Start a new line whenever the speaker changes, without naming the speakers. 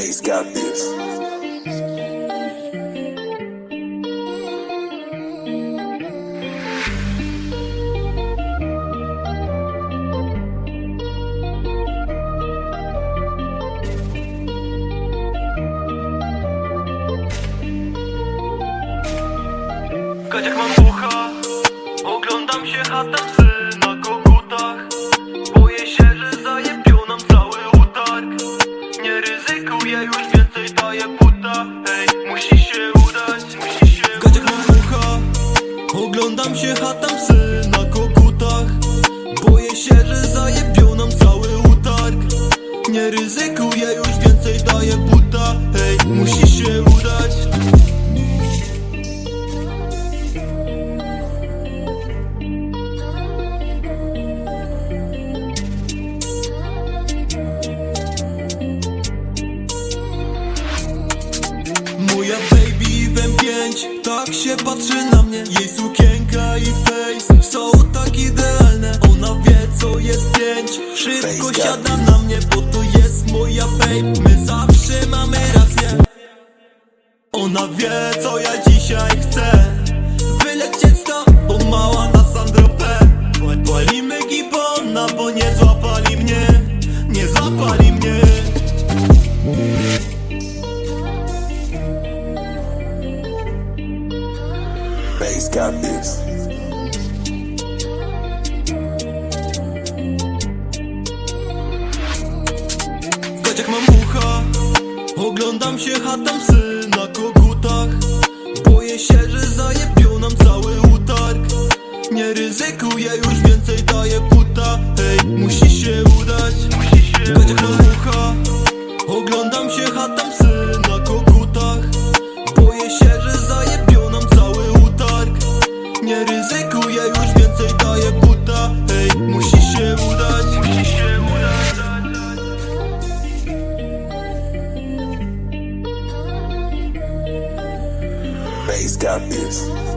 Bass got this.
W gaciach mam ucha Oglądam się chata psy Oglądam się chata psy na kokutach. Boję się, że zajebią nam cały utarg. Nie ryzykuję już więcej daję buta. Hej, musi się udać. Moja baby w M5 Tak się patrzy na mnie Jej sukienka i face Są tak idealne. Ona wie co jest pięć. Szybko siada na mnie Bo to jest moja babe. My zawsze mamy rację. Ona wie co ja dzisiaj chcę
Bass got this.
W gaciach mam ucha Oglądam się chatam psy na kogutach. Boję się, że zajebią nam cały utarg. Nie ryzykuję już więcej daję buta. Hej, musi Nie ryzykuję już więcej daję buta Hej, musi się udać Musi się udać
got this.